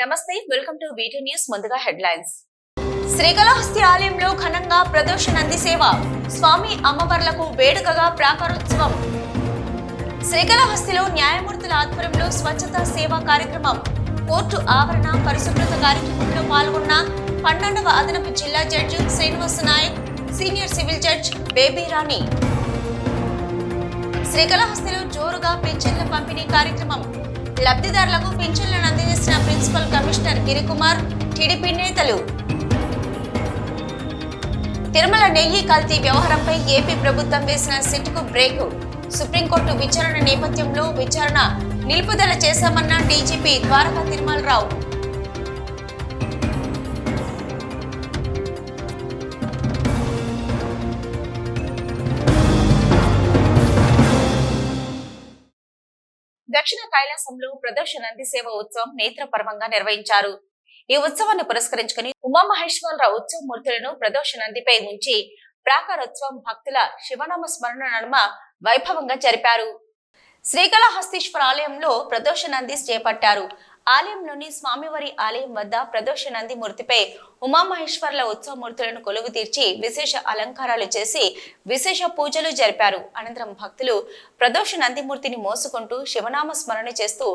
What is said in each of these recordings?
నమస్తే welcome to V two news ముందుగా headlines. Srikalahasti ఆలయంలో ఘనంగా ప్రదోష నంది సేవ స్వామి అమ్మవార్లకు వేడుకగా ప్రాకారోత్సవం. శ్రీకాళహస్తిలో న్యాయమూర్తుల ఆధ్వర్యంలో స్వచ్ఛతా సేవా కార్యక్రమం. కోర్టు ఆవరణ పరిశుభ్రత కార్యక్రమంలో పాల్గొన్న పన్నెండవ అదనపు జిల్లా judge Srinivasa Nayak senior civil judge Baby Rani. శ్రీకాళహస్తిలో జోరుగా పింఛన్ల పంపిణీ కార్యక్రమం. లబ్ధిదారులకు పింఛన్లను అందజేసిన ప్రిన్సిపల్ కమిషనర్ గిరికుమార్ టీడీపీ నేతలు. తిరుమల నెయ్యి కల్తీ వ్యవహారంపై ఏపీ ప్రభుత్వం వేసిన సిట్కు బ్రేక్. సుప్రీంకోర్టు విచారణ నేపథ్యంలో విచారణ నిలుపుదల చేశామన్న డీజీపీ ద్వారకా తిరుమలరావు. దక్షిణ కైలాసంలో ప్రదర్శన సేవ ఉత్సవం నేత్రపరమంగా నిర్వహించారు. ఈ ఉత్సవాన్ని పురస్కరించుకుని ఉమామహేశ్వరరావు ఉత్సవ మూర్తులను ప్రదోష నందిపై ఉంచి ప్రాకారోత్సవం భక్తుల శివనామ స్మరణ నడుమ వైభవంగా జరిపారు. శ్రీకాళహస్తీశ్వర ఆలయంలో ప్రదోషనంది చేపట్టారు. ఆలయంలోని స్వామివారి ఆలయం వద్ద ప్రదోష నంది మూర్తిపై ఉమామహేశ్వర్ల ఉత్సవ మూర్తులను కొలువు తీర్చి విశేష అలంకారాలు చేసి విశేష పూజలు జరిపారు. అనంతరం భక్తులు ప్రదోష నందిమూర్తిని మోసుకుంటూ శివనామ స్మరణ చేస్తూ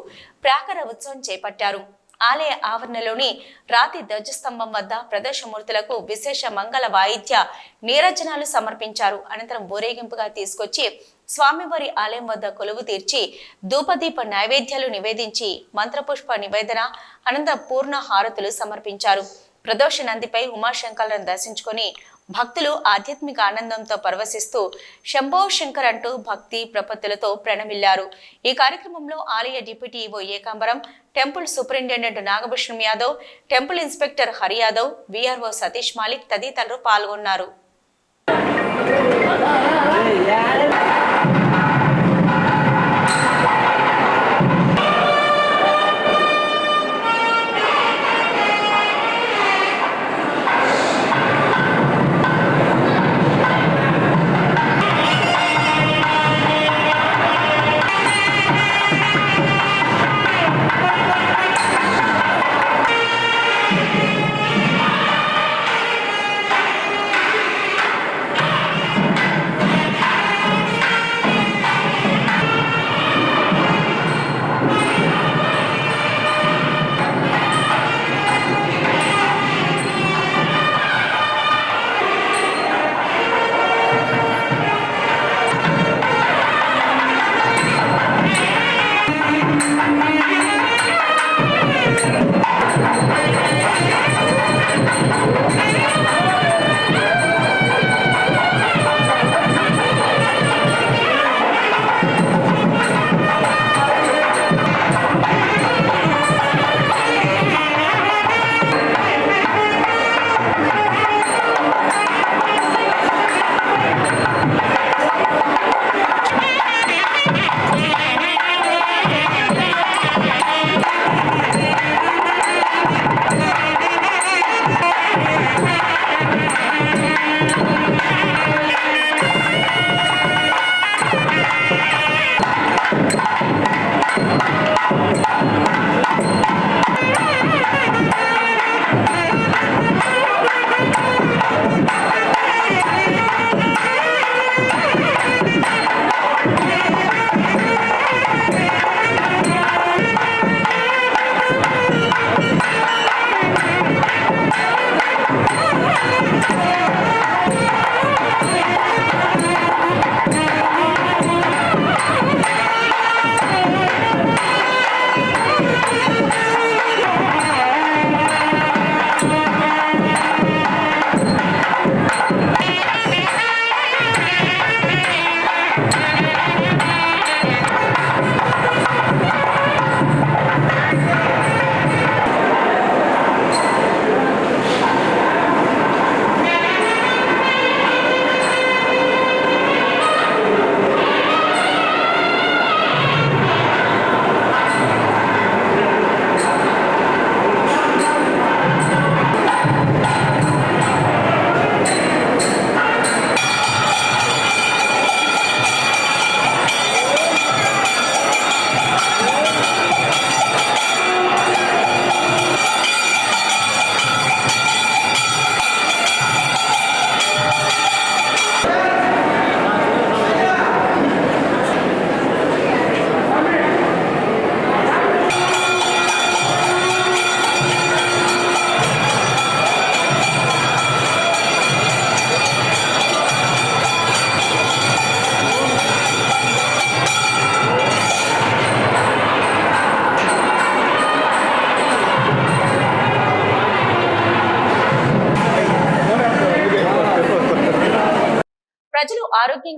ప్రాకర ఉత్సవం చేపట్టారు. ఆలయ ఆవరణలోని రాతి ధ్వజస్తంభం వద్ద ప్రదర్శమూర్తులకు విశేష మంగళ వాయిద్య నీరజనాలు సమర్పించారు. అనంతరం ఊరేగింపుగా తీసుకొచ్చి స్వామివారి ఆలయం వద్ద కొలువు తీర్చి ధూపదీప నైవేద్యాలు నివేదించి మంత్రపుష్ప నివేదన అనంత పూర్ణ హారతులు సమర్పించారు. ప్రదోష నందిపై ఉమాశంకర్లను దర్శించుకొని భక్తులు ఆధ్యాత్మిక ఆనందంతో పరవశిస్తూ శంభో శంకర్ అంటూ భక్తి ప్రపత్తులతో ప్రణమిల్లారు. ఈ కార్యక్రమంలో ఆలయ deputy EO Ekambaram temple superintendent Nagabhushanam Yadav temple inspector Hari Yadav VRO Satish Malik తదితరులు పాల్గొన్నారు.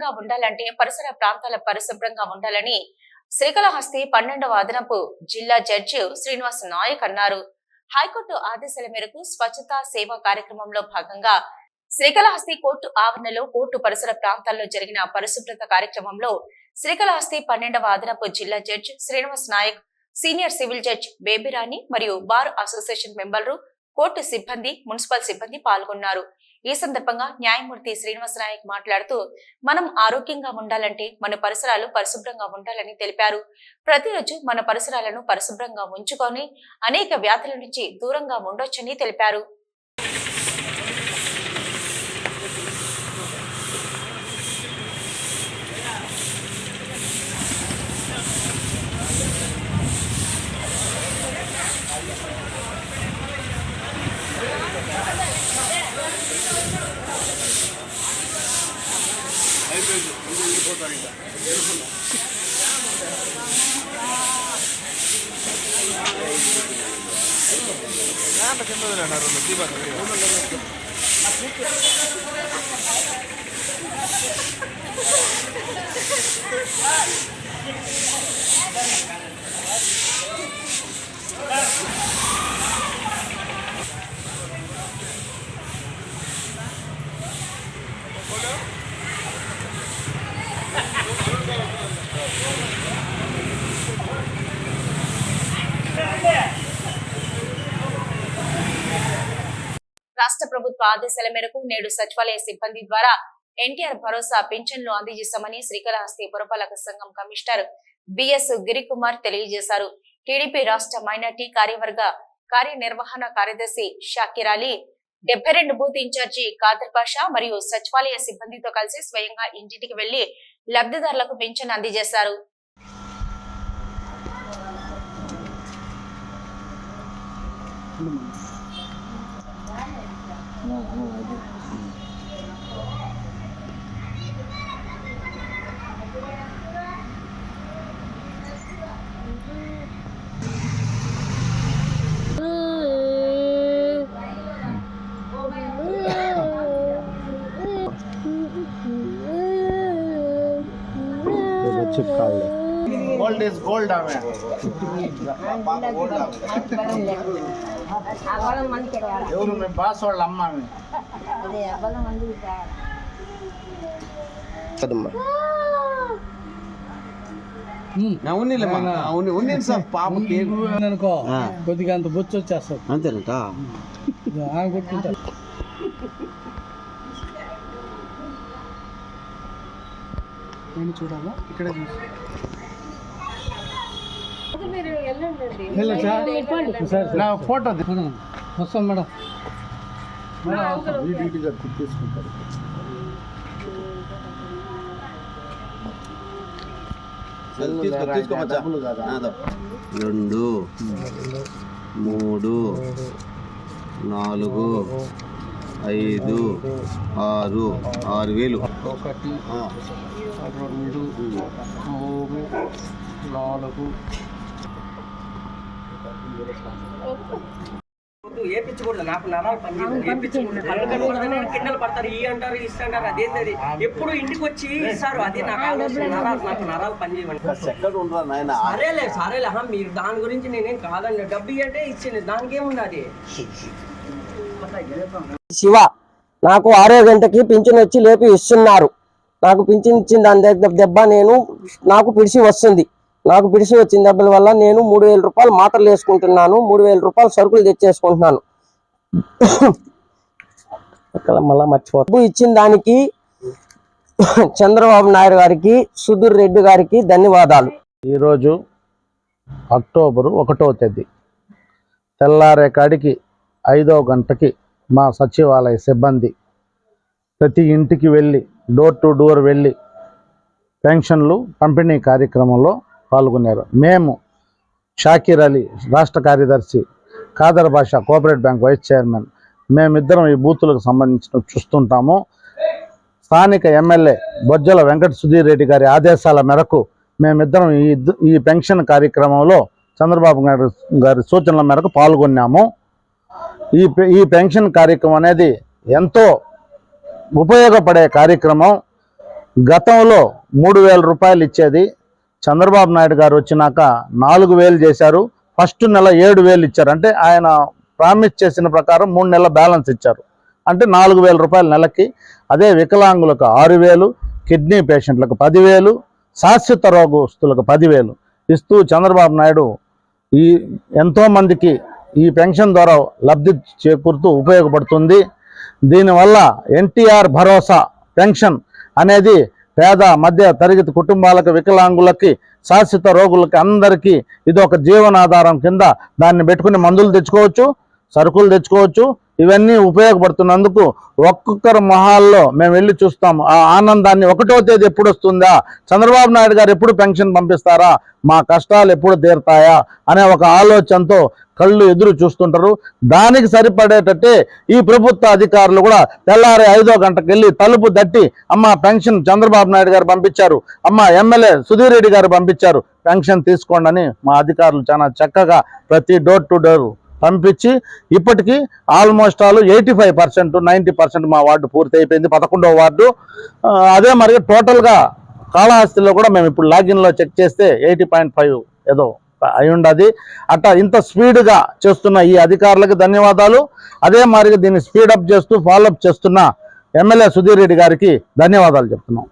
పరిశుభ్రంగా ఉండాలంటే పరిసర ప్రాంతాల పరిశుభ్రంగా ఉండాలని శ్రీకాళహస్తి పన్నెండవ అదనపు జిల్లా జడ్జి శ్రీనివాస్ నాయక్ అన్నారు. హైకోర్టు ఆదేశాల మేరకు స్వచ్ఛతా సేవ కార్యక్రమంలో భాగంగా శ్రీకాళహస్తి కోర్టు ఆవరణలో కోర్టు పరిసర ప్రాంతాల్లో జరిగిన పరిశుభ్రత కార్యక్రమంలో శ్రీకాళహస్తి పన్నెండవ అదనపు జిల్లా judge Srinivas Nayak senior civil judge Babyrani మరియు బార్ అసోసియేషన్ మెంబర్లు కోర్టు సిబ్బంది మున్సిపల్ సిబ్బంది పాల్గొన్నారు. ఈ సందర్భంగా న్యాయమూర్తి శ్రీనివాస నాయక్ మాట్లాడుతూ మనం ఆరోగ్యంగా ఉండాలంటే మన పరిసరాలు పరిశుభ్రంగా ఉండాలని తెలిపారు. ప్రతిరోజు మన పరిసరాలను పరిశుభ్రంగా ఉంచుకొని అనేక వ్యాధుల నుంచి దూరంగా ఉండొచ్చని తెలిపారు. Nada haciendo de la normativa arriba. ప్రభుత్వ ఆదేశాల మేరకు నేడు సచివాలయ సిబ్బంది ద్వారా ఎన్టీఆర్ భరోసా పింఛన్లు అందజేశామని శ్రీకాళహస్తి పురపాలక సంఘం కమిషనర్ బిఎస్ గిరికుమార్ తెలియజేశారు. టీడీపీ రాష్ట్ర మైనార్టీ కార్యవర్గ కార్యనిర్వహణ కార్యదర్శి షాకిర్ అలీ డెబ్బై రెండు బూత్ ఇన్ఛార్జి కాదర్ పాషా మరియు సచివాలయ సిబ్బందితో కలిసి స్వయంగా ఇంటింటికి వెళ్ళి లబ్ధిదారులకు పింఛన్ అందజేశారు. చిక్కాళ్ళు గోల్డ్ ఇస్ గోల్డ్ ఆమె అవ్వడం మందికి ఎవరు మీ బాస్ వాళ్ళ అమ్మ ఆమె అదే అవ్వడం మందికి కదమ్మా ఉన్నిలేమ్మా అవును ఉన్నింది సార్ పాపకి అనుకో ఆ. కొద్దిగా అంత బొచ్చు వచ్చేస్తుంది అంతేనట ఆమె కొట్టుకుంటారు నేను చూడాలా? ఇక్కడ సార్. సార్ నా ఫోటో వస్తాం మేడం. తీసుకుంటారు రెండు మూడు నాలుగు ఐదు ఆరు ఆరు వేలు. ఒకటి రెండు మూడు నాలుగు. ఏపించకూడదు నాకు నరాలు పనిచేయదు ఏపించకూడదు కళ్ళు కట్టుకోవడం కిందలు పడతారు. ఈ అంటారు ఇస్తా అంటారు ఎప్పుడు ఇంటికి వచ్చి ఇస్తారు. అది నాకు ఆలోచన. నరాలు నాకు నరాలు పనిచేయమని ఎక్కడ ఉండరా నాయన? సరేలే సరేలే. అహం మీరు దాని గురించి నేనేం కాదండి. డబ్బు అంటే ఇచ్చింది దానికి ఏమున్నది శివ నాకు ఆరో గంటకి పింఛన్ వచ్చి లేపి ఇస్తున్నారు. నాకు పింఛన్ ఇచ్చిన దాని దగ్గర దెబ్బ నేను నాకు పిడిసి వస్తుంది. నాకు పిడిసి వచ్చిన దెబ్బల వల్ల నేను మూడు వేల రూపాయలు మాత్రలు వేసుకుంటున్నాను. మూడు వేల రూపాయలు సరుకులు తెచ్చేసుకుంటున్నాను. అక్కడ మళ్ళా మర్చిపో ఇచ్చిన దానికి చంద్రబాబు నాయుడు గారికి సుధీర్ రెడ్డి గారికి ధన్యవాదాలు. ఈరోజు అక్టోబరు ఒకటో తేదీ. తెల్లారే కాడికి ఐదో గంటకి మా సచివాలయ సిబ్బంది ప్రతి ఇంటికి వెళ్ళి డోర్ టు డోర్ వెళ్ళి పెన్షన్లు పంపిణీ కార్యక్రమంలో పాల్గొన్నారు. మేము షాకీర్ అలీ రాష్ట్ర కార్యదర్శి ఖాదర్ భాష కోఆపరేటివ్ బ్యాంక్ వైస్ చైర్మన్ మేమిద్దరం ఈ బూతులకు సంబంధించిన చూస్తుంటాము. స్థానిక ఎమ్మెల్యే బొజ్జల వెంకట సుధీర్ రెడ్డి గారి ఆదేశాల మేరకు మేమిద్దరం ఈ ఈ పెన్షన్ కార్యక్రమంలో చంద్రబాబు గారి గారి సూచనల మేరకు పాల్గొన్నాము. ఈ పె- ఈ పెన్షన్ కార్యక్రమం అనేది ఎంతో ఉపయోగపడే కార్యక్రమం. గతంలో మూడు వేల రూపాయలు ఇచ్చేది చంద్రబాబు నాయుడు గారు వచ్చినాక నాలుగు వేలు చేశారు. ఫస్ట్ నెల ఏడు వేలు ఇచ్చారు. అంటే ఆయన ప్రామిస్ చేసిన ప్రకారం మూడు నెలల బ్యాలెన్స్ ఇచ్చారు. అంటే నాలుగు వేల రూపాయల నెలకి. అదే వికలాంగులకు ఆరు వేలు కిడ్నీ పేషెంట్లకు పదివేలు శాశ్వత రోగస్తులకు పదివేలు ఇస్తూ చంద్రబాబు నాయుడు ఈ ఎంతోమందికి ఈ పెన్షన్ ద్వారా లబ్ధి చేకూరుతూ ఉపయోగపడుతుంది. దీనివల్ల ఎన్టీఆర్ భరోసా పెన్షన్ అనేది పేద మధ్య తరగతి కుటుంబాలకు వికలాంగులకి శాశ్వత రోగులకి అందరికీ ఇది ఒక జీవనాధారం కింద దాన్ని పెట్టుకుని మందులు తెచ్చుకోవచ్చు సరుకులు తెచ్చుకోవచ్చు. ఇవన్నీ ఉపయోగపడుతున్నందుకు ఒక్కొక్కరు మొహాల్లో మేము వెళ్ళి చూస్తాం. ఆ ఆనందాన్ని ఒకటో తేదీ ఎప్పుడు వస్తుందా? చంద్రబాబు నాయుడు గారు ఎప్పుడు పెన్షన్ పంపిస్తారా? మా కష్టాలు ఎప్పుడు తీరుతాయా? అనే ఒక ఆలోచనతో కళ్ళు ఎదురు చూస్తుంటారు. దానికి సరిపడేటట్టే ఈ ప్రభుత్వ అధికారులు కూడా తెల్లారి ఐదో గంటకు వెళ్ళి తలుపు దట్టి అమ్మ పెన్షన్ చంద్రబాబు నాయుడు గారు పంపించారు అమ్మ ఎమ్మెల్యే సుధీర్ రెడ్డి గారు పంపించారు పెన్షన్ తీసుకోండి అని మా అధికారులు చాలా చక్కగా ప్రతి డోర్ టు డోర్ పంపించి ఇప్పటికీ almost all eighty five percent ninety percent మా వార్డు పూర్తి అయిపోయింది పదకొండవ వార్డు అదే మరి టోటల్గా కాళహస్తిలో కూడా మేము ఇప్పుడు లాగిన్లో చెక్ చేస్తే ఎయిటీ పాయింట్ ఫైవ్ ఏదో అయి ఉండదు అట్లా ఇంత స్పీడ్గా చేస్తున్న ఈ అధికారులకు ధన్యవాదాలు. అదే మాదిరిగా దీన్ని స్పీడప్ చేస్తూ ఫాలోఅప్ చేస్తున్న ఎమ్మెల్యే సుధీర్ రెడ్డి గారికి ధన్యవాదాలు చెప్తున్నాం.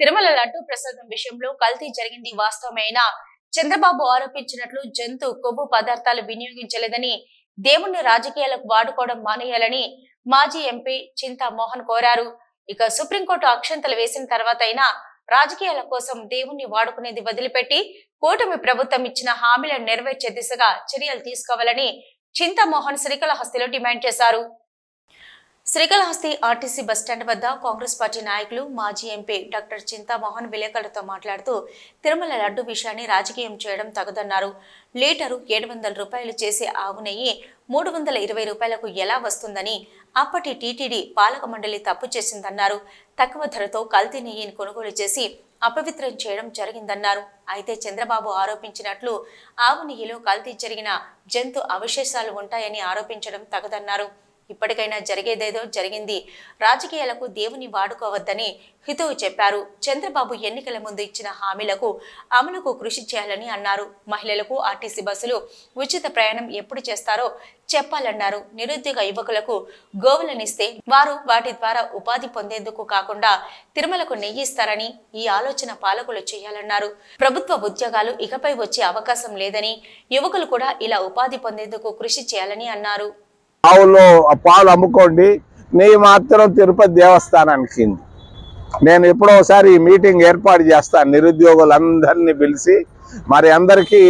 తిరుమల లడ్డు ప్రసాదం విషయంలో కల్తీ జరిగింది వాస్తవమైన? చంద్రబాబు ఆరోపించినట్లు జంతు కొవ్వు పదార్థాలు వినియోగించలేదని దేవుణ్ణి రాజకీయాలకు వాడుకోవడం మానేయాలని మాజీ ఎంపీ చింతా మోహన్ కోరారు. ఇక సుప్రీంకోర్టు అక్షంతలు వేసిన తర్వాత అయినా రాజకీయాల కోసం దేవుణ్ణి వాడుకునేది వదిలిపెట్టి కూటమి ప్రభుత్వం ఇచ్చిన హామీలను నెరవేర్చే దిశగా చర్యలు తీసుకోవాలని చింతామోహన్ శ్రీకాళహస్తిలో డిమాండ్ చేశారు. శ్రీకాళహస్తి ఆర్టీసీ బస్టాండ్ వద్ద కాంగ్రెస్ పార్టీ నాయకులు మాజీ ఎంపీ డాక్టర్ చింతామోహన్ విలేకరులతో మాట్లాడుతూ తిరుమల లడ్డు విషయాన్ని రాజకీయం చేయడం తగదన్నారు. లీటరు ఏడు వందల రూపాయలు చేసే ఆవు నెయ్యి మూడు వందల ఇరవై రూపాయలకు ఎలా వస్తుందని అప్పటి టీటీడీ పాలక మండలి తప్పు చేసిందన్నారు. తక్కువ ధరతో కల్తీ నెయ్యిని కొనుగోలు చేసి అపవిత్రం చేయడం జరిగిందన్నారు. అయితే చంద్రబాబు ఆరోపించినట్లు ఆవు నెయ్యిలో కల్తీ జరిగిన జంతు అవశేషాలు ఉంటాయని ఆరోపించడం తగదన్నారు. ఇప్పటికైనా జరిగేదేదో జరిగింది. రాజకీయాలకు దేవుని వాడుకోవద్దని హితవు చెప్పారు. చంద్రబాబు ఎన్నికల ముందు ఇచ్చిన హామీలకు అమలుకు కృషి చేయాలని అన్నారు. మహిళలకు ఆర్టీసీ బస్సులు ఉచిత ప్రయాణం ఎప్పుడు చేస్తారో చెప్పాలన్నారు. నిరుద్యోగ యువకులకు గోవులనిస్తే వారు వాటి ద్వారా ఉపాధి పొందేందుకు కాకుండా తిరుమలకు నెయ్యిస్తారని ఈ ఆలోచన పాలకులు చేయాలన్నారు. ప్రభుత్వ ఉద్యోగాలు ఇకపై వచ్చే అవకాశం లేదని యువకులు కూడా ఇలా ఉపాధి పొందేందుకు కృషి చేయాలని అన్నారు. ఆవులో ఆ పాలు అమ్ముకోండి. నెయ్యి మాత్రం తిరుపతి దేవస్థానానికి నేను ఎప్పుడో ఒకసారి మీటింగ్ ఏర్పాటు చేస్తాను. నిరుద్యోగులందరినీ పిలిచి మరి అందరికీ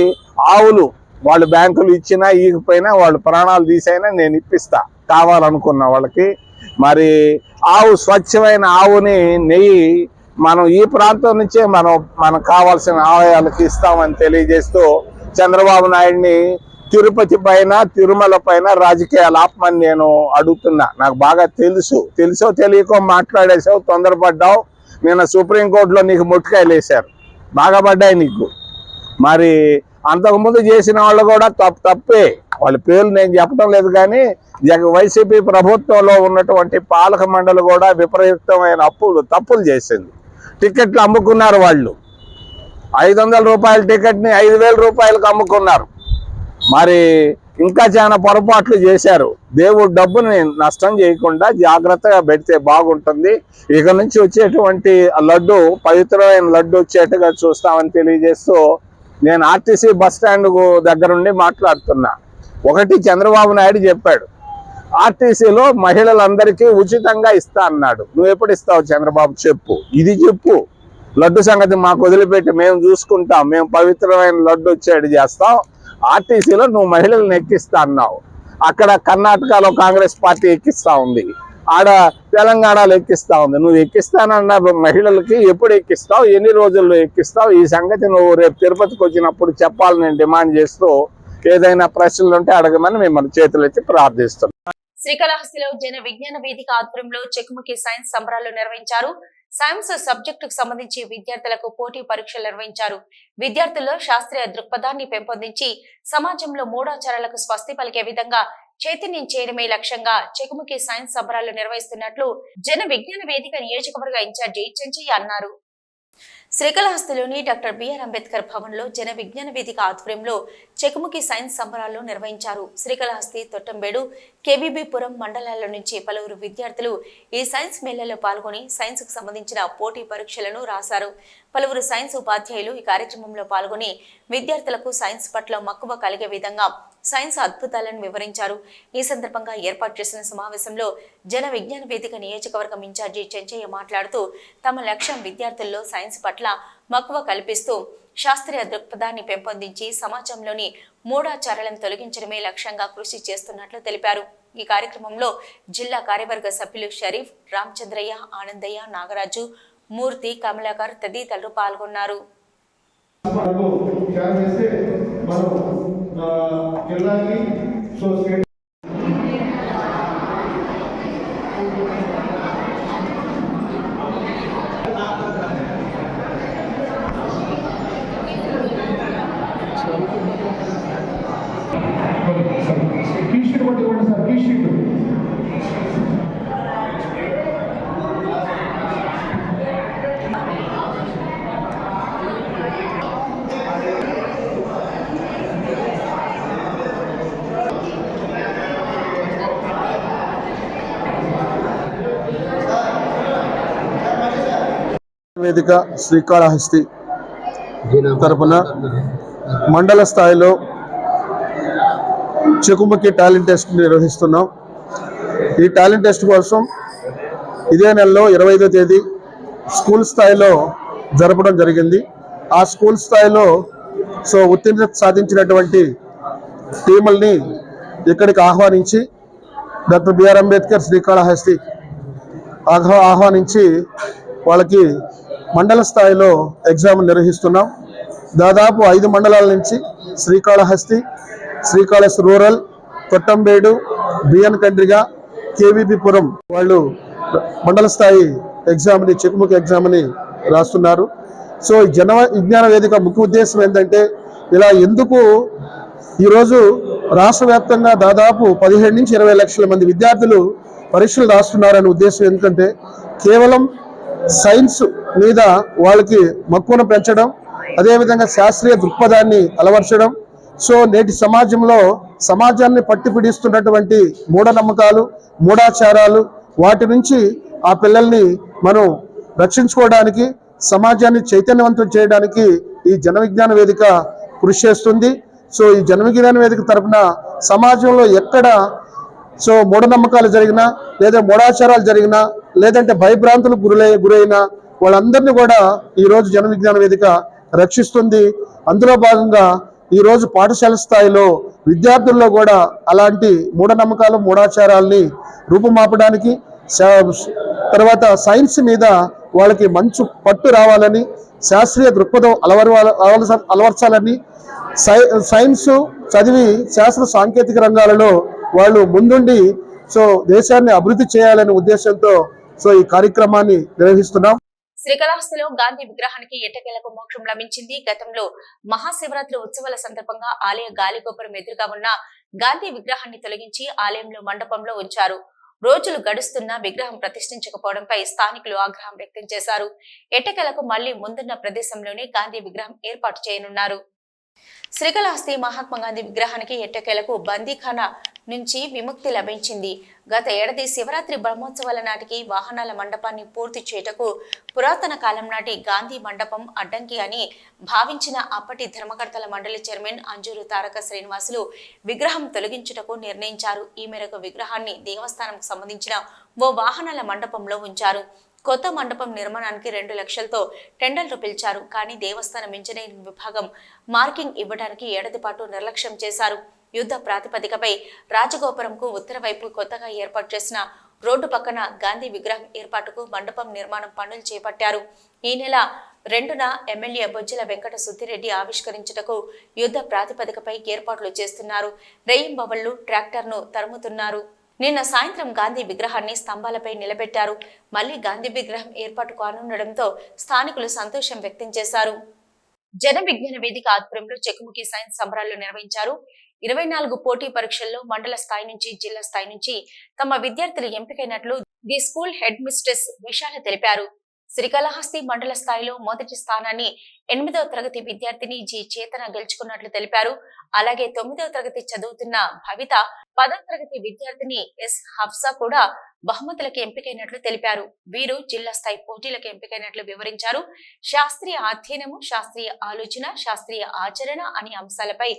ఆవులు వాళ్ళు బ్యాంకులు ఇచ్చినా ఈగిపోయినా వాళ్ళు ప్రాణాలు తీసైనా నేను ఇప్పిస్తా. కావాలనుకున్న వాళ్ళకి. మరి ఆవు స్వచ్ఛమైన ఆవుని నెయ్యి మనం ఈ ప్రాంతం నుంచే మనం మనకు కావాల్సిన ఆలయాలకు ఇస్తామని తెలియజేస్తూ చంద్రబాబు నాయుడిని తిరుపతి పైన తిరుమల పైన రాజకీయాలు ఆపమని నేను అడుగుతున్నా. నాకు బాగా తెలుసు. తెలుసో తెలియకో మాట్లాడేసావు తొందరపడ్డావు. నిన్న సుప్రీంకోర్టులో నీకు ముట్టుకాయలు వేశారు. బాగా పడ్డాయి నీకు. మరి అంతకుముందు చేసిన వాళ్ళు కూడా తప్పు తప్పే. వాళ్ళ పేర్లు నేను చెప్పడం లేదు కానీ జగ వైసీపీ ప్రభుత్వంలో ఉన్నటువంటి పాలక మండలి కూడా విపరీతమైన అప్పులు తప్పులు చేసింది. టికెట్లు అమ్ముకున్నారు వాళ్ళు. ఐదు వందల రూపాయల టికెట్ని ఐదు వేల రూపాయలకు అమ్ముకున్నారు. మరి ఇంకా చాలా పొరపాట్లు చేశారు. దేవుడు డబ్బుని నష్టం చేయకుండా జాగ్రత్తగా పెడితే బాగుంటుంది. ఇక నుంచి వచ్చేటువంటి ఆ లడ్డు పవిత్రమైన లడ్డు వచ్చేట్టుగా చూస్తామని తెలియజేస్తూ నేను ఆర్టీసీ బస్ స్టాండ్ దగ్గరుండి మాట్లాడుతున్నా. ఒకటి చంద్రబాబు నాయుడు చెప్పాడు ఆర్టీసీలో మహిళలందరికీ ఉచితంగా ఇస్తా అన్నాడు. నువ్వు ఎప్పుడు ఇస్తావు చంద్రబాబు? చెప్పు. ఇది చెప్పు. లడ్డు సంగతి మాకు వదిలిపెట్టి మేము చూసుకుంటాం. మేము పవిత్రమైన లడ్డు వచ్చేటి చేస్తాం. ఆర్టీసీలో నువ్వు మహిళలను ఎక్కిస్తా అన్నావు. అక్కడ కర్ణాటకలో కాంగ్రెస్ పార్టీ ఎక్కిస్తా ఉంది. ఆడ తెలంగాణలో ఎక్కిస్తా ఉంది. నువ్వు ఎక్కిస్తానన్న మహిళలకి ఎప్పుడు ఎక్కిస్తావు? ఎన్ని రోజుల్లో ఎక్కిస్తావు? ఈ సంగతి నువ్వు రేపు తిరుపతికి వచ్చినప్పుడు చెప్పాలని నేను డిమాండ్ చేస్తూ ఏదైనా ప్రశ్నలు ఉంటే అడగమని మిమ్మల్ని చేతులెత్తి ప్రార్థిస్తున్నాం శ్రీకాళహస్తిలో జన విజ్ఞాన వేదిక ఆధ్వర్యంలో చెకుముకి సైన్స్ సంబరాలు నిర్వహించారు. సైన్స్ సబ్జెక్టుకు సంబంధించి విద్యార్థులకు పోటీ పరీక్షలు నిర్వహించారు. విద్యార్థుల్లో శాస్త్రీయ దృక్పథాన్ని పెంపొందించి సమాజంలో మూఢాచారాలకు స్వస్తి పలికే విధంగా చైతన్యం చేయడమే లక్ష్యంగా చెకుముకి సైన్స్ సంబరాలు నిర్వహిస్తున్నట్లు జన విజ్ఞాన వేదిక నియోజకవర్గ ఇన్ఛార్జి చెంచయ్య అన్నారు. శ్రీకాళహస్తిలోని డాక్టర్ బిఆర్ అంబేద్కర్ భవన్లో జన విజ్ఞాన వేదిక ఆధ్వర్యంలో చెకుముకి సైన్స్ సంబరాలు నిర్వహించారు. శ్రీకాళహస్తి తొట్టంబేడు కేబీబీపురం మండలాల నుంచి పలువురు విద్యార్థులు ఈ సైన్స్ మేళలో పాల్గొని సైన్స్కు సంబంధించిన పోటీ పరీక్షలను రాశారు. పలువురు సైన్స్ ఉపాధ్యాయులు ఈ కార్యక్రమంలో పాల్గొని విద్యార్థులకు సైన్స్ పట్ల మక్కువ కలిగే విధంగా సైన్స్ అద్భుతాలను వివరించారు. ఈ సందర్భంగా ఏర్పాటు చేసిన సమావేశంలో జన విజ్ఞాన వేదిక నియోజకవర్గం ఇన్ఛార్జి చెంచయ్య మాట్లాడుతూ తమ లక్ష్యం విద్యార్థుల్లో సైన్స్ పట్ల మక్కువ కల్పిస్తూ శాస్త్రీయ దృక్పథాన్ని పెంపొందించి సమాజంలోని మూఢాచారాలను తొలగించడమే లక్ష్యంగా కృషి చేస్తున్నట్లు తెలిపారు. ఈ కార్యక్రమంలో జిల్లా కార్యవర్గ సభ్యులు షరీఫ్ రామచంద్రయ్య ఆనందయ్య నాగరాజు మూర్తి కమలాకర్ తదితరులు పాల్గొన్నారు. మనం వేదిక శ్రీకాళహస్తి తరపున మండల స్థాయిలో చెకుముకి టాలెంట్ టెస్ట్ నిర్వహిస్తున్నాం. ఈ టాలెంట్ టెస్ట్ కోసం ఇదే నెలలో ఇరవై తేదీ స్కూల్ స్థాయిలో జరపడం జరిగింది. ఆ స్కూల్ స్థాయిలో సో ఉత్తీర్ణత సాధించినటువంటి టీముల్ని ఇక్కడికి ఆహ్వానించి డాక్టర్ బిఆర్ అంబేద్కర్ శ్రీకాళహస్తి ఆహ్వానించి వాళ్ళకి మండల స్థాయిలో ఎగ్జామ్ నిర్వహిస్తున్నాం. దాదాపు ఐదు మండలాల నుంచి శ్రీకాళహస్తి శ్రీకాళహస్తి రూరల్ తొట్టంబేడు బిఎన్ కండ్రిగా కేవీపీపురం వాళ్ళు మండల స్థాయి ఎగ్జామ్ని చెక్ముక్ ఎగ్జామ్ని రాస్తున్నారు. సో జన విజ్ఞాన వేదిక ముఖ్య ఉద్దేశం ఏంటంటే ఇలా ఎందుకు ఈరోజు రాష్ట్ర వ్యాప్తంగా దాదాపు పదిహేడు నుంచి ఇరవై లక్షల మంది విద్యార్థులు పరీక్షలు రాస్తున్నారనే ఉద్దేశం ఎందుకంటే కేవలం సైన్స్ మీద వాళ్ళకి మక్కువను పెంచడం అదేవిధంగా శాస్త్రీయ దృక్పథాన్ని అలవర్చడం. సో నేటి సమాజంలో సమాజాన్ని పట్టి పిడిస్తున్నటువంటి మూఢనమ్మకాలు మూఢాచారాలు వాటి నుంచి ఆ పిల్లల్ని మనం రక్షించుకోవడానికి సమాజాన్ని చైతన్యవంతం చేయడానికి ఈ జన విజ్ఞాన వేదిక కృషి చేస్తుంది. సో ఈ జన విజ్ఞాన వేదిక తరపున సమాజంలో ఎక్కడ సో మూఢనమ్మకాలు జరిగినా లేదా మూఢాచారాలు జరిగినా లేదంటే భయభ్రాంతులకు గురులై గురైన వాళ్ళందరినీ కూడా ఈరోజు జన విజ్ఞాన వేదిక రక్షిస్తుంది. అందులో భాగంగా ఈరోజు పాఠశాల స్థాయిలో విద్యార్థుల్లో కూడా అలాంటి మూఢనమ్మకాలు మూఢాచారాల్ని రూపుమాపడానికి తర్వాత సైన్స్ మీద వాళ్ళకి మంచు పట్టు రావాలని శాస్త్రీయ దృక్పథం అలవర అలవర్చాలని సై సైన్స్ చదివి శాస్త్ర సాంకేతిక రంగాలలో వాళ్ళు ముందుండి సో దేశాన్ని అభివృద్ధి చేయాలనే ఉద్దేశంతో సో ఈ కార్యక్రమాన్ని నిర్వహిస్తున్నాం. శ్రీకాళహస్తిలో గాంధీ విగ్రహానికి ఎట్టకేలకు మోక్షం లభించింది. గతంలో మహాశివరాత్రి ఉత్సవాల సందర్భంగా ఆలయ గాలిగోపురం ఎదురుగా ఉన్న గాంధీ విగ్రహాన్ని తొలగించి ఆలయంలో మండపంలో ఉంచారు. రోజులు గడుస్తున్నా విగ్రహం ప్రతిష్ఠించకపోవడంపై స్థానికులు ఆగ్రహం వ్యక్తం చేశారు. ఎట్టకేలకు మళ్ళీ ముందున్న ప్రదేశంలోనే గాంధీ విగ్రహం ఏర్పాటు చేయనున్నారు. శ్రీకాళహస్తి మహాత్మా గాంధీ విగ్రహానికి ఎట్టకేలకు బందీఖానా నుంచి విముక్తి లభించింది. గత ఏడాది శివరాత్రి బ్రహ్మోత్సవాల నాటికి వాహనాల మండపాన్ని పూర్తి చేయటకు పురాతన కాలం నాటి గాంధీ మండపం అడ్డంకి అని భావించిన అప్పటి ధర్మకర్తల మండలి చైర్మన్ అంజూరు తారక శ్రీనివాసులు విగ్రహం తొలగించుటకు నిర్ణయించారు. ఈ మేరకు విగ్రహాన్ని దేవస్థానంకు సంబంధించిన ఓ వాహనాల మండపంలో ఉంచారు. కొత్త మండపం నిర్మాణానికి రెండు లక్షలతో టెండర్లు పిలిచారు. కానీ దేవస్థానం ఇంజనీరింగ్ విభాగం మార్కింగ్ ఇవ్వడానికి ఏడాది పాటు నిర్లక్ష్యం చేశారు. యుద్ధ ప్రాతిపదికపై రాజగోపురంకు ఉత్తర వైపు కొత్తగా ఏర్పాటు చేసిన రోడ్డు పక్కన గాంధీ విగ్రహం ఏర్పాటుకు మండపం నిర్మాణం పనులు చేపట్టారు. ఈ నెల రెండున ఎమ్మెల్యే బొజ్జల వెంకట సుద్దిరెడ్డి ఆవిష్కరించుటకు యుద్ధ ప్రాతిపదికపై ఏర్పాట్లు చేస్తున్నారు. రేయింబవళ్ళు ట్రాక్టర్ను తరుముతున్నారు. నిన్న సాయంత్రం గాంధీ విగ్రహాన్ని స్తంభాలపై నిలబెట్టారు. మళ్ళీ గాంధీ విగ్రహం ఏర్పాటు కానుండడంతో స్థానికులు సంతోషం వ్యక్తం చేశారు. జన విజ్ఞాన వేదిక ఆధ్వర్యంలో చెక్కుముఖి సైన్స్ సంబరాలు నిర్వహించారు. ఇరవై నాలుగు పోటీ పరీక్షల్లో మండల స్థాయి నుంచి జిల్లా స్థాయి నుంచి తమ విద్యార్థులు ఎంపికైనట్లు the school head mistress Visala తెలిపారు. శ్రీకాళహస్తి మండల స్థాయిలో మొదటి స్థానాన్ని ఎనిమిదవ తరగతి విద్యార్థిని జి. చేతన గెలుచుకున్నట్లు తెలిపారు. అలాగే తొమ్మిదవ తరగతి చదువుతున్న భవిత పదవ తరగతి విద్యార్థిని ఎస్. హఫ్సా కూడా బహుమతులకు ఎంపికైనట్లు తెలిపారు. వీరు జిల్లా స్థాయి పోటీలకు ఎంపికైనట్లు వివరించారు. శాస్త్రీయ అధ్యయనము శాస్త్రీయ ఆలోచన శాస్త్రీయ ఆచరణ అనే అంశాలపై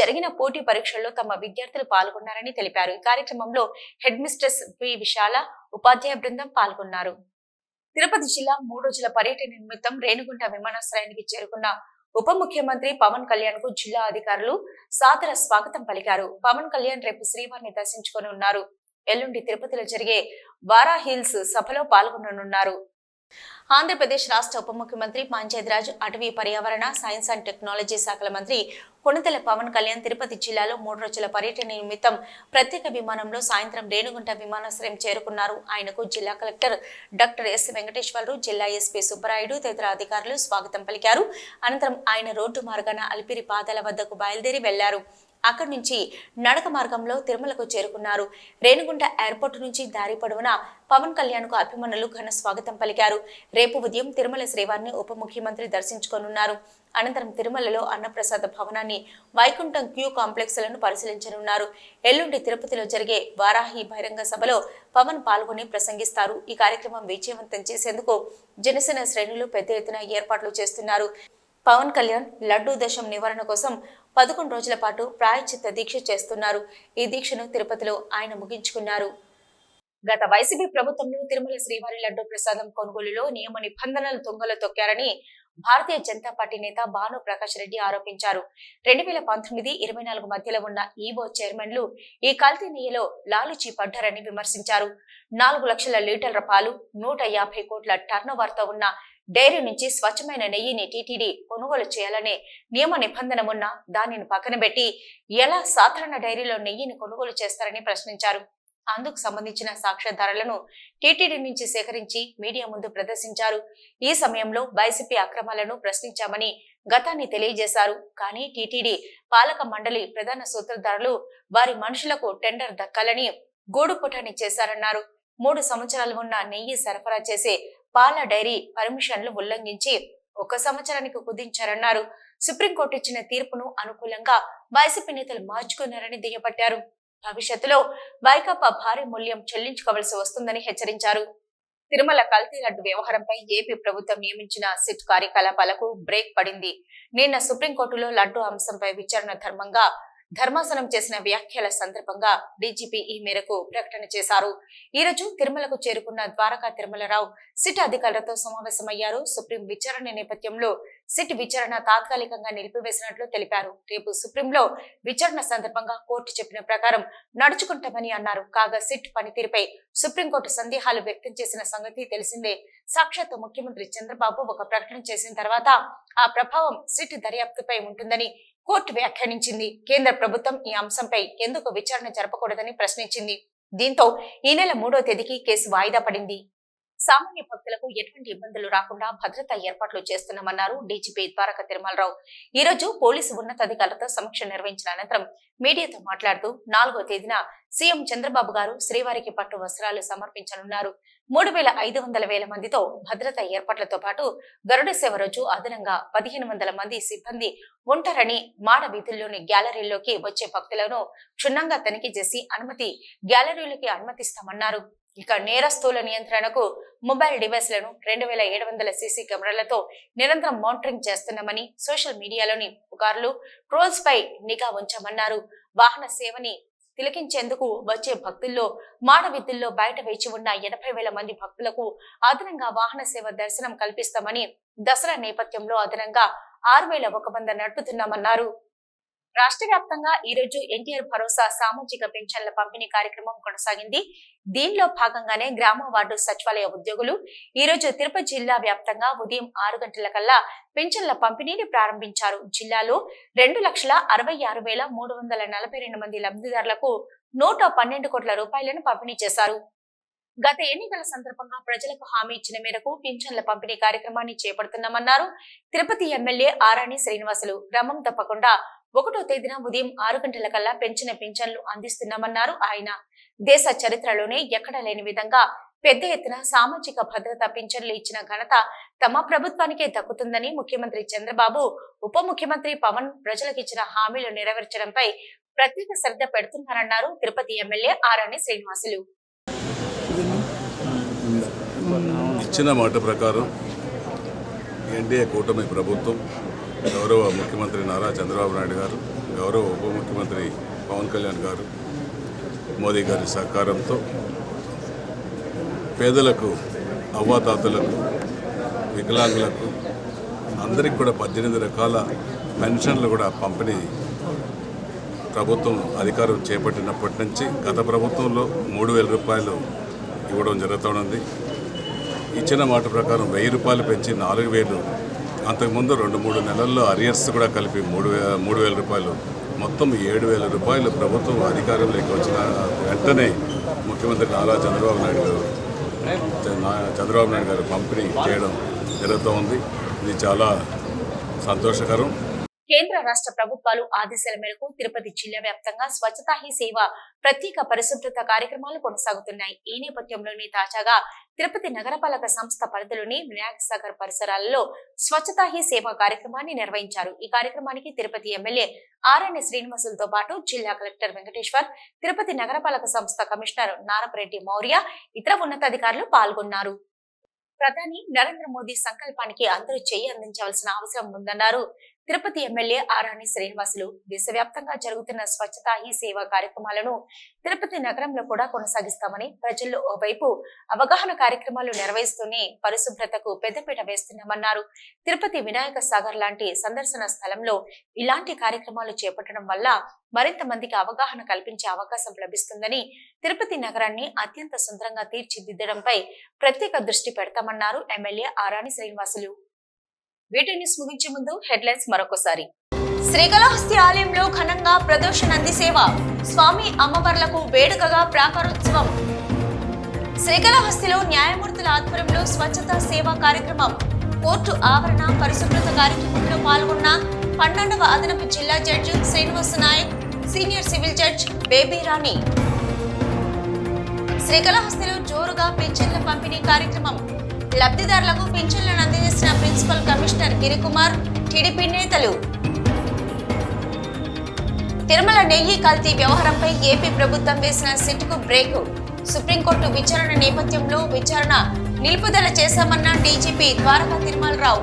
జరిగిన పోటీ పరీక్షల్లో తమ విద్యార్థులు పాల్గొన్నారని తెలిపారు. ఈ కార్యక్రమంలో హెడ్ మిస్ట్రెస్ పి విశాల ఉపాధ్యాయ బృందం పాల్గొన్నారు. తిరుపతి జిల్లా మూడు రోజుల పర్యటన నిమిత్తం రేణుగుంట విమానాశ్రయానికి చేరుకున్న ఉప ముఖ్యమంత్రి పవన్ కళ్యాణ్కు జిల్లా అధికారులు సాదర స్వాగతం పలికారు. పవన్ కళ్యాణ్ రేపు శ్రీవారిని దర్శించుకొని ఉన్నారు. ఎల్లుండి తిరుపతిలో జరిగే వారా హిల్స్ సభలో పాల్గొననున్నారు. ఆంధ్రప్రదేశ్ రాష్ట్ర ఉప ముఖ్యమంత్రి పంచాయతీరాజ్ అటవీ పర్యావరణ సైన్స్ అండ్ టెక్నాలజీ శాఖల మంత్రి కొణితెల పవన్ కళ్యాణ్ తిరుపతి జిల్లాలో మూడు రోజుల పర్యటన నిమిత్తం ప్రత్యేక విమానంలో సాయంత్రం రేణుగుంట విమానాశ్రయం చేరుకున్నారు. ఆయనకు జిల్లా కలెక్టర్ డాక్టర్ ఎస్ వెంకటేశ్వరరావు జిల్లా ఎస్పీ సుబ్బరాయుడు తదితర అధికారులు స్వాగతం పలికారు. అనంతరం ఆయన రోడ్డు మార్గాన అలిపిరి పాదాల వద్దకు బయలుదేరి వెళ్ళారు. అక్కడి నుంచి నడక మార్గంలో తిరుమలకు చేరుకున్నారు. రేణుగుంట ఎయిర్పోర్ట్ నుంచి దారి పొడవునా పవన్ కళ్యాణ్కు అభిమానులు ఘన స్వాగతం పలికారు. రేపు ఉదయం తిరుమల శ్రీవారిని ఉప ముఖ్యమంత్రి దర్శించుకోనున్నారు. అనంతరం తిరుమలలో అన్నప్రసాద భవనాన్ని వైకుంఠం క్యూ కాంప్లెక్స్లను పరిశీలించనున్నారు. ఎల్లుండి తిరుపతిలో జరిగే వారాహి బహిరంగ సభలో పవన్ పాల్గొని ప్రసంగిస్తారు. ఈ కార్యక్రమం విజయవంతం చేసేందుకు జనసేన శ్రేణులు పెద్ద ఎత్తున ఏర్పాట్లు చేస్తున్నారు. పవన్ కళ్యాణ్ లడ్డూ దశం నివారణ కోసం పదకొండు రోజుల పాటు ప్రాయశ్చిత్త దీక్ష చేస్తున్నారు. ఈ దీక్షను తిరుపతిలో ఆయన ముగించుకున్నారు. గత వైసీపీ ప్రభుత్వంలో తిరుమల శ్రీవారి లడ్డూ ప్రసాదం కొనుగోలులో నియమ నిబంధనలు తుంగలో తొక్కారని భారతీయ జనతా పార్టీ నేత భాను ప్రకాష్ రెడ్డి ఆరోపించారు. రెండు వేల పంతొమ్మిది ఇరవై నాలుగు మధ్యలో ఉన్న ఈవో చైర్మన్లు ఈ కల్తీ నీయలో లాలుచీ పడ్డారని విమర్శించారు. నాలుగు లక్షల లీటర్ల పాలు నూట యాభై కోట్ల టర్నోవర్తో ఉన్న డైరీ నుంచి స్వచ్ఛమైన నెయ్యిని టీటీడీ కొనుగోలు చేయాలనే నియమ నిబంధన ఉన్న దానిని పక్కన పెట్టి ఎలా సాధారణ డైరీలో నెయ్యిని కొనుగోలు చేస్తారని ప్రశ్నించారు. అందుకు సంబంధించిన సాక్ష్యాధారాలను టీటీడీ నుంచి సేకరించి మీడియా ముందు ప్రదర్శించారు. ఈ సమయంలో వైసీపీ అక్రమాలను ప్రశ్నించామని గతాన్ని తెలియజేశారు. కానీ టీటీడీ పాలక మండలి ప్రధాన సూత్రధారులు వారి మనుషులకు టెండర్ దక్కాలని గూడుపుటాన్ని చేశారన్నారు. మూడు సంవత్సరాలు ఉన్న నెయ్యి సరఫరా చేసే పాల డైరీ పర్మిషన్లు ఉల్లంఘించి ఒక సంవత్సరానికి కుదించారన్నారు. సుప్రీంకోర్టు ఇచ్చిన తీర్పును అనుకూలంగా వైసీపీ నేతలు మార్చుకున్నారని దుయ్యబట్టారు. భవిష్యత్తులో వైకాపా భారీ మూల్యం చెల్లించుకోవలసి వస్తుందని హెచ్చరించారు. తిరుమల కల్తీ లడ్డు వ్యవహారంపై ఏపీ ప్రభుత్వం నియమించిన సిట్ కార్యకలాపాలకు బ్రేక్ పడింది. నిన్న సుప్రీంకోర్టులో లడ్డు అంశంపై విచారణ ధర్మంగా ధర్మాసనం చేసిన వ్యాఖ్యల సందర్భంగా డీజీపీ ఈ మేరకు ప్రకటన చేశారు. ఈ రోజు తిరుమలకు చేరుకున్న ద్వారకా తిరుమలరావు సిట్ అధికారులతో సమావేశమయ్యారు. సుప్రీం విచారణ నేపథ్యంలో సిట్ విచారణ తాత్కాలికంగా నిలిపివేసినట్లు తెలిపారు. రేపు సుప్రీంలో విచారణ సందర్భంగా కోర్టు చెప్పిన ప్రకారం నడుచుకుంటామని అన్నారు. కాగా సిట్ పనితీరుపై సుప్రీంకోర్టు సందేహాలు వ్యక్తం చేసిన సంగతి తెలిసిందే. సాక్షాత్ ముఖ్యమంత్రి చంద్రబాబు ఒక ప్రకటన చేసిన తర్వాత ఆ ప్రభావం సిట్ దర్యాప్తుపై ఉంటుందని కోర్టు వ్యాఖ్యానించింది. కేంద్ర ప్రభుత్వం ఈ అంశంపై ఎందుకు విచారణ జరపకూడదని ప్రశ్నించింది. దీంతో ఈ నెల మూడో తేదీకి కేసు వాయిదా పడింది. సామాన్య భక్తులకు ఎటువంటి ఇబ్బందులు రాకుండా భద్రతా ఏర్పాట్లు చేస్తున్నామన్నారు డీజీపీ ద్వారక తిరుమలరావు. ఈ రోజు పోలీసు ఉన్నతాధికారులతో సమీక్ష నిర్వహించిన అనంతరం మీడియాతో మాట్లాడుతూ నాలుగో తేదీన సీఎం చంద్రబాబు గారు శ్రీవారికి పట్టు వస్త్రాలు సమర్పించనున్నారు. మూడు వేల ఐదు వందల వేల మందితో భద్రతా ఏర్పాట్లతో పాటు గరుడ సేవ రోజు అదనంగా పదిహేను వందల మంది సిబ్బంది ఉంటారని మాడ వీధుల్లోని గ్యాలరీలోకి వచ్చే భక్తులను క్షుణ్ణంగా తనిఖీ చేసి అనుమతి గ్యాలరీలోకి అనుమతిస్తామన్నారు. ఇక నేరస్తుల నియంత్రణకు మొబైల్ డివైస్లను రెండు వేల ఏడు వందల సీసీ కెమెరాలతో నిరంతరం మానిటరింగ్ చేస్తున్నామని సోషల్ మీడియాలోని పుకార్లు ట్రోల్స్ పై నిఘా ఉంచామన్నారు. వాహన సేవని తిలకించేందుకు వచ్చే భక్తుల్లో మాడవీధుల్లో బయట వేచి ఉన్న ఎనభై వేల మంది భక్తులకు అదనంగా వాహన సేవ దర్శనం కల్పిస్తామని దసరా నేపథ్యంలో అదనంగా ఆరు వేల ఒక వంద నడుపుతున్నామన్నారు. రాష్ట్ర వ్యాప్తంగా ఈ రోజు ఎన్టీఆర్ భరోసా సామాజిక పెన్షన్ల పంపిణీ కార్యక్రమం కొనసాగింది. దీనిలో భాగంగానే గ్రామ వార్డు సచివాలయ ఉద్యోగులు ఈ రోజు తిరుపతి జిల్లా వ్యాప్తంగా ఉదయం ఆరు గంటల కల్లా పెన్షన్ల పంపిణీని ప్రారంభించారు. జిల్లాలో రెండు లక్షల అరవై ఆరు వేల మూడు వందల నలభై రెండు మంది లబ్ధిదారులకు నూట పన్నెండు కోట్ల రూపాయలను పంపిణీ చేశారు. గత ఎన్నికల సందర్భంగా ప్రజలకు హామీ ఇచ్చిన మేరకు పింఛన్ల పంపిణీ కార్యక్రమాన్ని చేపడుతున్నామన్నారు. తిరుపతి ఎమ్మెల్యే ఆరాణి శ్రీనివాసులు. క్రమం తప్పకుండా ఒకటో తేదీన ఉదయం ఆరు గంటల కల్లా పెంచిన పింఛన్లు అందిస్తున్నామన్నారు ఆయన. దేశ చరిత్రలోనే ఎక్కడ లేని విధంగా పెద్ద ఎత్తున సామాజిక భద్రత పింఛన్లు ఇచ్చిన ఘనత తమ ప్రభుత్వానికే దక్కుతుందని ముఖ్యమంత్రి చంద్రబాబు ఉప ముఖ్యమంత్రి పవన్ ప్రజలకు ఇచ్చిన హామీలు నెరవేర్చడంపై ప్రత్యేక శ్రద్ధ పెడుతున్నారన్నారు తిరుపతి ఎమ్మెల్యే ఆరాణి శ్రీనివాసులు. ఇచ్చిన మాట ప్రకారం ఎన్డీఏ కూటమి ప్రభుత్వం గౌరవ ముఖ్యమంత్రి నారా చంద్రబాబు నాయుడు గారు గౌరవ ఉప ముఖ్యమంత్రి పవన్ కళ్యాణ్ గారు మోదీ గారి సహకారంతో పేదలకు అవ్వాతాతలకు వికలాంగులకు అందరికి కూడా పద్దెనిమిది రకాల పెన్షన్లు కూడా పంపిణీ ప్రభుత్వం అధికారం చేపట్టినప్పటి నుంచి గత ప్రభుత్వంలో మూడు వేల రూపాయలు ఇవ్వడం జరుగుతూ ఉంది. ఇచ్చిన మాట ప్రకారం వెయ్యి రూపాయలు పెంచి నాలుగు వేలు అంతకుముందు రెండు మూడు నెలల్లో అరియర్స్ కూడా కలిపి మూడు వే మూడు వేల రూపాయలు మొత్తం ఏడు వేల రూపాయలు ప్రభుత్వం అధికారంలోకి వచ్చిన వెంటనే ముఖ్యమంత్రి నారా చంద్రబాబు నాయుడు గారు చంద్రబాబు నాయుడు గారు పంపిణీ చేయడం జరుగుతూ ఉంది ఇది చాలా సంతోషకరం. కేంద్ర రాష్ట్ర ప్రభుత్వాలు ఆదేశాల మేరకు తిరుపతి జిల్లా వ్యాప్తంగా స్వచ్ఛతా హీ సేవ ప్రత్యేక పరిశుభ్రత కార్యక్రమాలు కొనసాగుతున్నాయి. ఈ నేపథ్యంలోని తాజాగా తిరుపతి నగరపాలక సంస్థ పరిధిలోని వినాయక సాగర్ పరిసరాలలో స్వచ్ఛతా హీ సేవ కార్యక్రమాన్ని నిర్వహించారు. ఈ కార్యక్రమానికి తిరుపతి ఎమ్మెల్యే ఆర్ఎన్ శ్రీనివాసులతో పాటు జిల్లా కలెక్టర్ వెంకటేశ్వర్ తిరుపతి నగరపాలక సంస్థ కమిషనర్ నారపరెడ్డి మౌర్య ఇతర ఉన్నతాధికారులు పాల్గొన్నారు. ప్రధాని నరేంద్ర మోదీ సంకల్పానికి అందరూ చేయి అందించవలసిన అవసరం ఉందన్నారు. తిరుపతి ఎమ్మెల్యే ఆరాణి శ్రీనివాసులు దేశవ్యాప్తంగా జరుగుతున్న స్వచ్ఛత హీ సేవ కార్యక్రమాలను తిరుపతి నగరంలో కూడా కొనసాగిస్తామని ప్రజల్లో ఓవైపు అవగాహన కార్యక్రమాలు నిర్వహిస్తూనే పరిశుభ్రతకు పెద్దపీట వేస్తున్నామన్నారు. తిరుపతి వినాయక సాగర్ లాంటి సందర్శన స్థలంలో ఇలాంటి కార్యక్రమాలు చేపట్టడం వల్ల మరింత మందికి అవగాహన కల్పించే అవకాశం లభిస్తుందని తిరుపతి నగరాన్ని అత్యంత సుందరంగా తీర్చిదిద్దడంపై ప్రత్యేక దృష్టి పెడతామన్నారు ఎమ్మెల్యే ఆరాణి శ్రీనివాసులు. వీటి న్యూస్ ముగించే ముందు హెడ్లైన్స్ మరొకసారి. శ్రీకాళహస్తి ఆలయంలో ఘనంగా ప్రదోష సేవ. స్వామి అమ్మవార్లకు వేడుకగా ప్రాకారోత్సవం. శ్రీకాళహస్తిలో న్యాయమూర్తుల ఆధ్వర్యంలో స్వచ్ఛతా సేవా కార్యక్రమం. కోర్టు ఆవరణ పరిశుభ్రత కార్యక్రమంలో పాల్గొన్న పన్నెండవ అదనపు జిల్లా judge Srinivasa Nayak senior civil judge Baby Rani. శ్రీకాళహస్తిలో జోరుగా పింఛన్ల పంపిణీ కార్యక్రమం. లబ్ధిదారులకు పింఛన్లను అందజేసిన ప్రిన్సిపల్ కమిషనర్ గిరికుమార్ టీడీపీ నేతలు. తిరుమల నెయ్యి కల్తీ వ్యవహారంపై ఏపీ ప్రభుత్వం వేసిన సిట్కు బ్రేక్. సుప్రీంకోర్టు విచారణ నేపథ్యంలో విచారణ నిలుపుదల చేశామన్న డీజీపీ ద్వారకా తిరుమలరావు.